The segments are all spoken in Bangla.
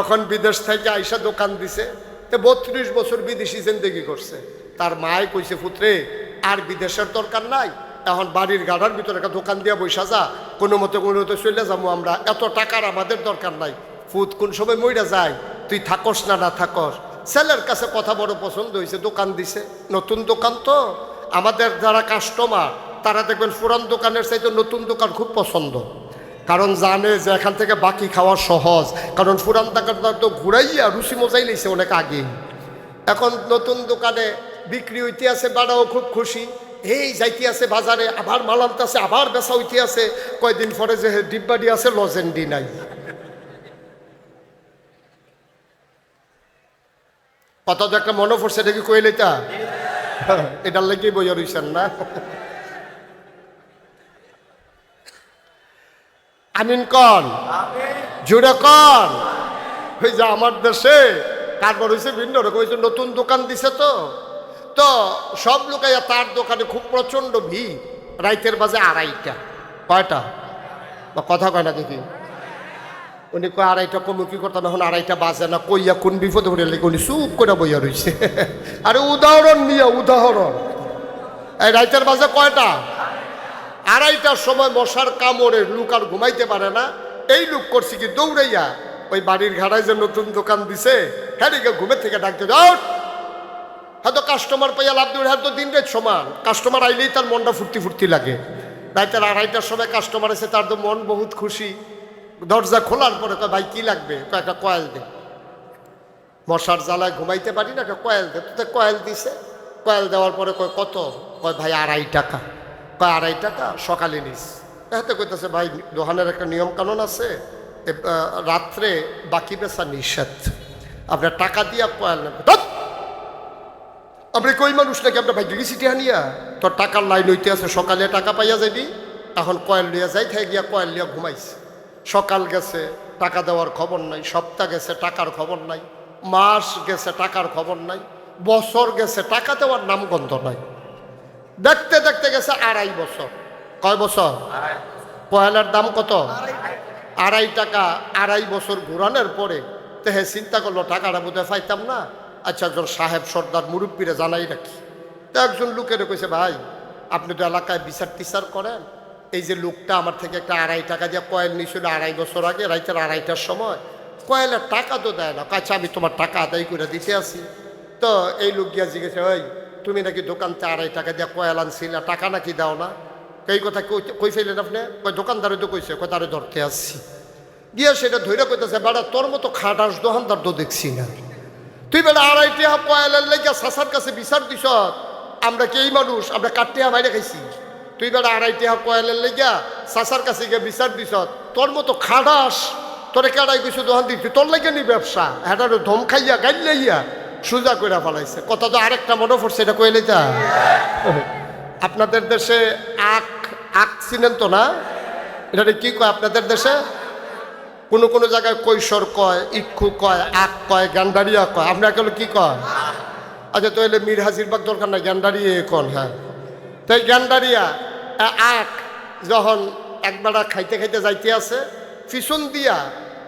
তখন বিদেশ থেকে আইসা দোকান দিছে, তো বত্রিশ বছর বিদেশি জিন্দগি করছে। তার মায় কইছে, পুত্রে, আর বিদেশের দরকার নাই, এখন বাড়ির গাড়ার ভিতরে একটা দোকান দিয়ে বৈশা যা, কোনো মতে কোনো মতে চলে যাব আমরা, এত টাকার আমাদের দরকার নাই। ফুত, কোন সময় মইরা যায়, তুই থাকস না না থাকস? ছেলের কাছে কথা বড় পছন্দ হয়েছে দোকান দিছে, নতুন দোকান তো, আমাদের যারা কাস্টমার তারা দেখবেন পুরান দোকানের চাইতে নতুন দোকান খুব পছন্দ। কারণ জানে যে এখান থেকে বাকি খাওয়া সহজ। কারণ পুরান দোকানদার তো ঘুরাইয়া রুচি মজাই নিছে অনেক আগে। এখন নতুন দোকানে বিক্রি হইতে আছে বাড়াও খুব খুশি। এই যাইতে আছে বাজারে আবার মাল আনতে আছে আবার বেচা হইতে আছে কয়দিন পরে যে ডিব্বাডি আছে লজেন্ডি নাই। কত তো একটা মনে পড়ছে এটা কি কইলে তা এটার লেগেই বইয়া রইছেন না? আমিন কন জুড়ে কন ওই যে আমার দেশে, তারপর হয়েছে ভিন্ন রকম হয়েছে নতুন দোকান দিছে তো। তো সব লোকাইয়া তার দোকানে খুব প্রচণ্ড ভিড়, রাইতের বাজে আড়াইটা। কয়টা? বা কথা কয় না দেখি। উনি কয়, আড়াইটা কমে, কি করতাম? এখন আড়াইটা বাজে না, কইয়া কোন বিপদে পড়ে লেগে উনি চুপ করে বইয়া রয়েছে আরে উদাহরণ নিয়ে, উদাহরণ। এই রাইতের বাজে কয়টা? আড়াইটার সময় মশার কামড়ে লুক আর ঘুমাইতে পারে না। এই লুক করছি কি দৌড়াইয়া, ওই বাড়ির ঘাড়ায় যে নতুন দোকান দিছে হ্যাঁ ঘুমের থেকে ডাকতে যাও হয়তো কাস্টমার পাইয়া লাভ দিয়ে হয়তো দিন রেট সমান। কাস্টমার আইলেই তার মনটা ফুর্তি ফুর্তি লাগে। রাইতের আড়াইটার সময় কাস্টমার এসে তার তো মন বহুত খুশি। দরজা খোলার পরে তো ভাই, কি লাগবে? একটা কয়েল দে। মশার জ্বালায় ঘুমাইতে পারি না, একটা কয়েল দে। তো কয়েল দিছে। কয়েল দেওয়ার পরে কয়, কত? কয়, ভাই, আড়াই টাকা। কয় আড়াই টাকা সকালে নিস। এতে কইতেছে, ভাই দোহানের একটা নিয়ম কানুন আছে রাত্রে বাকি পেশা নিষেধ। আপনার টাকা দিয়া কয়েল ধ্যাৎ! আপনি কই মানুষ নাকি? আপনার ভাই গেছি টিহানিয়া তোর টাকার লাইন হইতে আছে, সকালে টাকা পাইয়া যাবি এখন কয়েল লিয়া যাই থেকে গিয়া কয়েল লিয়া ঘুমাইছে সকাল গেছে, টাকা দেওয়ার খবর নাই। সপ্তাহ গেছে, টাকার খবর নাই। মাস গেছে, টাকার খবর নাই। বছর গেছে, টাকা দেওয়ার নামগন্ধ নাই। দেখতে দেখতে গেছে আড়াই বছর। কয় বছর? কয়লার দাম কত? আড়াই টাকা, আড়াই বছর ঘুরানোর পরে। তো হে চিন্তা করল, টাকাটা বোধহয় পাইতাম না। আচ্ছা একজন সাহেব, সর্দার, মুরব্বীরে জানাই রাখি। তো একজন লোকের কইছে, ভাই, আপনি তো এলাকায় বিচার টিচার করেন। এই যে লোকটা আমার থেকে একটা আড়াই টাকা দিয়ে কয়েল নিয়েছিল আড়াই বছর আগে, রাইতের আড়াইটার সময়। কয়েলের টাকা তো দেয় না। কাছে আমি তোমার টাকা আদায় করে দিতে আসি। তো এই লোক গিয়া জিজ্ঞেস ওই তুমি নাকি দোকানতে আড়াই টাকা দিয়ে কয়েল আনছিলে, টাকা নাকি দাও না? এই কথা কই- ফেলেন আপনি? কই দোকানদারে তো কইছে, কই তারে ধরতে আসছি। গিয়া সেটা ধৈর্য কইতেছে, বেড়া, তোর মতো খাটাস দোকানদার তো দেখছি না। তুই বেড়া আড়াই টিহা কয়েলের লেগে সাসার কাছে বিচার দিস আমরা কি এই মানুষ? আমরা কাটিয়া বাইরে খাইছি? তুই বেড়া আড়াই টিহা কয়েলের লেগিয়া সাসার কাছে গিয়ে বিচার দিস তোর মতো খাটাস? তোরে কেডাই কিছু দোকান দিচ্ছি তোর লাগে নি ব্যবসা? হ্যাঁ ধম খাইয়া গাইল লাইয়া সোজা করে ফেলাইছে। কথা তো আরেকটা মনে পড়ছে এটা কইলে যা। আপনাদের দেশে আখ আখ চিনেন তো না? এটা কি কয় আপনাদের দেশে? কোনো কোনো জায়গায় কৈশোর কয় ইক্ষু কয় আখ কয় গ্যান্ডারিয়া কয়। আপনার কেন কি কয় আচ্ছা তো এলে মীর হাজির বাগ দরকার নাই গ্যান্ডারিয়া কন হ্যাঁ। তাই গ্যান্ডারিয়া আখ যখন একবেলা খাইতে খাইতে যাইতে আছে পিছন দিয়া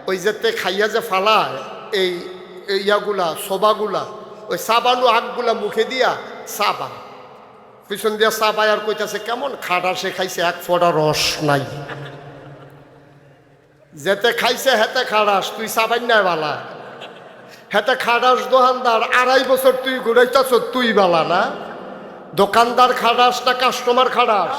ওই যেতে খাইয়া যে ফালায় এই ইয়াগুলা সোবাগুলা ওই সাবানু আখগুলা মুখে দিয়া সাবা। পিছন দিয়া সাবাই আর কইতাছে, কেমন খাটা সে খাইছে, এক ফোঁটা রস নাই। যেতে খাইছে, হেতে খাড়াস, তুই সাবাই নাই বালা হেতে খাড়াস দোকানদার আড়াই বছর তুই ঘুরাইতেছ, তুই বালা না? দোকানদার খাড়াস না কাস্টমার খাড়াস?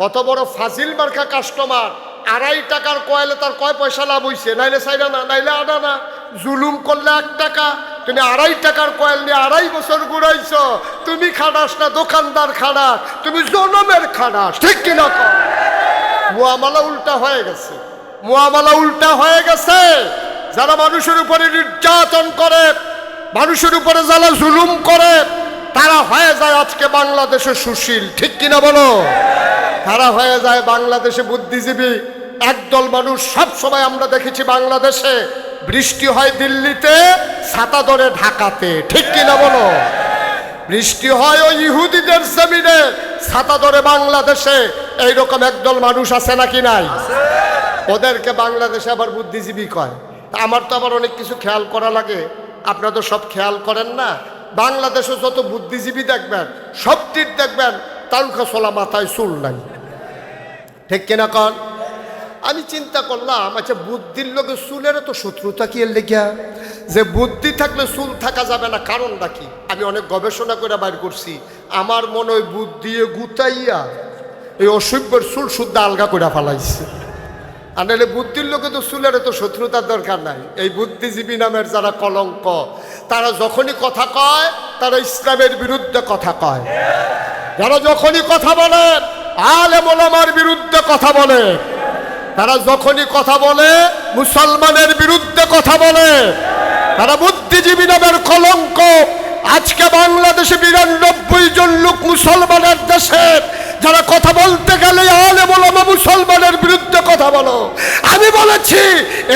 কত বড় ফাজিল মার্কা কাস্টমার, আড়াই টাকার কয়েলে তার কয় পয়সা লাভ হইছে? নাইলে সাইডা না, নাইলে আনা না। জুলুম করলে এক টাকা, তুমি আড়াই টাকার কয়েল নিয়ে আড়াই বছর ঘুরাইছ। তুমি খাড়াস না, দোকানদার খাড়াস তুমি জনমের খাড়াস ঠিক কিনা কর মুয়ামালা উল্টা হয়ে গেছে। মোয়ামালা উল্টা হয়ে গেছে। যারা মানুষের উপরে নির্যাতন করে, মানুষের উপরে যারা জুলুম করে, তারা হয়ে যায় আজকে বাংলাদেশে সুশীল, ঠিক কিনা বলো? তারা হয়ে যায় বাংলাদেশে বুদ্ধিজীবী। একদল মানুষ সব সময় আমরা দেখেছি বাংলাদেশে। বৃষ্টি হয় দিল্লিতে ছাতা ধরে ঢাকাতে। ঠিক কিনা বলো? বৃষ্টি হয় ওই ইহুদিদের জমিনে ছাতা ধরে বাংলাদেশে। এইরকম একদল মানুষ আছে নাকি নাই? ওদেরকে বাংলাদেশে আবার বুদ্ধিজীবী কয়। আমার তো আবার অনেক কিছু খেয়াল করা লাগে। আপনারা তো সব খেয়াল করেন না? বাংলাদেশে যত বুদ্ধিজীবী দেখবেন সবটির দেখবেন তালকা সোলা মাথায় চুল নাই। ঠিক কিনা কন? আমি চিন্তা করলাম আচ্ছা বুদ্ধির লোকে চুলের তো শত্রুতা কি এর লেগিয়া? যে বুদ্ধি থাকলে চুল থাকা যাবে না, কারণটা কি? আমি অনেক গবেষণা করে বাইর করছি, আমার মনে হয় বুদ্ধি গুতাইয়া এই অসভ্যের চুল শুদ্ধ আলগা করে ফেলাইছে। আর নাহলে বুদ্ধির লোকে তো চুলের তো শত্রুতার দরকার নাই। এই বুদ্ধিজীবী নামের যারা কলঙ্ক, তারা যখনই কথা কয়, তারা ইসলামের বিরুদ্ধে কথা কয়। যারা যখনই কথা বলে আলে মোলামার বিরুদ্ধে কথা বলে তারা যখনই কথা বলে, মুসলমানের বিরুদ্ধে কথা বলে। তারা বুদ্ধিজীবী নামের কলঙ্ক। আজকে বাংলাদেশে বিরানব্বই জন লোক মুসলমানের দেশে। যারা কথা বলতে গেলে আলে মোলামা মুসলমানের বিরুদ্ধে কথা বলো। আমি বলেছি,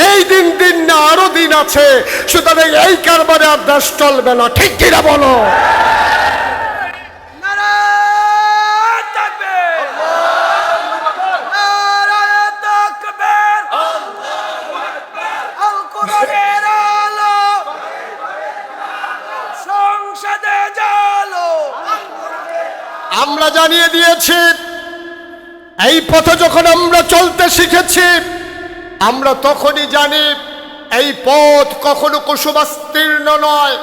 এই দিন দিন না, আরও দিন আছে। সুতরাং এই কারবারে আর দেশ চলবে না। ঠিক কিনা বলো? আমরা জানিয়ে দিয়েছি, এই পথে যখন আমরা চলতে শিখেছি, আমরা তখনই জানি এই পথ কখনো কুসুমাস্তীর্ণ নয়,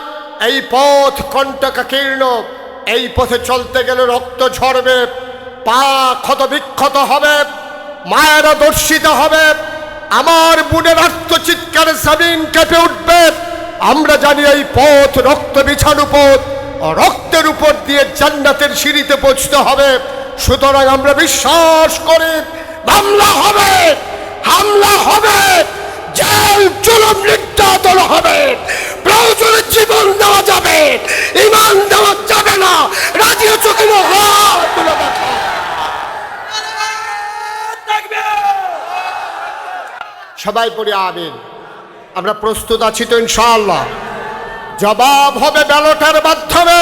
এই পথ কণ্টকাকীর্ণ, এই পথে চলতে গেলে রক্ত ঝরবে, পা ক্ষত বিক্ষত হবে, মায়েরা দর্শিত হবে, আমার বুনের আত্মচিৎকারে জামিন কেঁপে উঠবে। আমরা জানি এই পথ রক্ত বিছানো পথ রক্তের উপর দিয়ে জান্নাতের সিঁড়িতে পৌঁছতে হবে। সুতরাং আমরা বিশ্বাস করি মামলা হবে, হামলা হবে, জেল, জুলুম, নির্যাতন হবে। প্রয়োজনে জীবন দেওয়া যাবে, ইমান দেওয়া যাবে না। তুলে দেখা সবাই পড়ে আমিন। আমরা প্রস্তুত আছি তো ইনশাআল্লাহ। জবাব হবে ব্যালটের মাধ্যমে।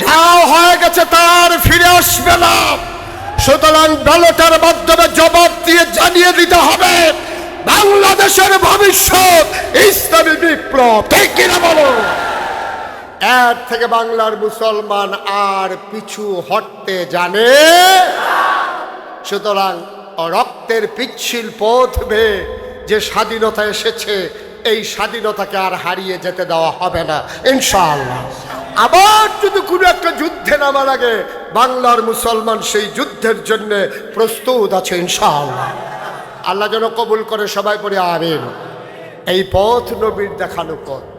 যা হয়ে গেছে তার, ফিরে আসবে না। সুতরাং ব্যালটের মাধ্যমে জবাব দিয়ে জানিয়ে দিতে হবে, বাংলাদেশের ভবিষ্যৎ ইসলামী বিপ্লব। ঠিক কিনা বলো? এর থেকে বাংলার মুসলমান আর পিছু হটতে জানে সুতরাং রক্তের পিচ্ছিল পথ বেয়ে যে স্বাধীনতা এসেছে এই স্বাধীনতাকে আর হারিয়ে যেতে দেওয়া হবে না, ইনশাআল্লাহ। আবার যদি কোনো একটা যুদ্ধে নামার আগে বাংলার মুসলমান সেই যুদ্ধের জন্য প্রস্তুত আছে, ইনশাআল্লাহ। আল্লাহ যেন কবুল করে সবাই পড়ে আমিন। এই পথ নবীর দেখানো পথ।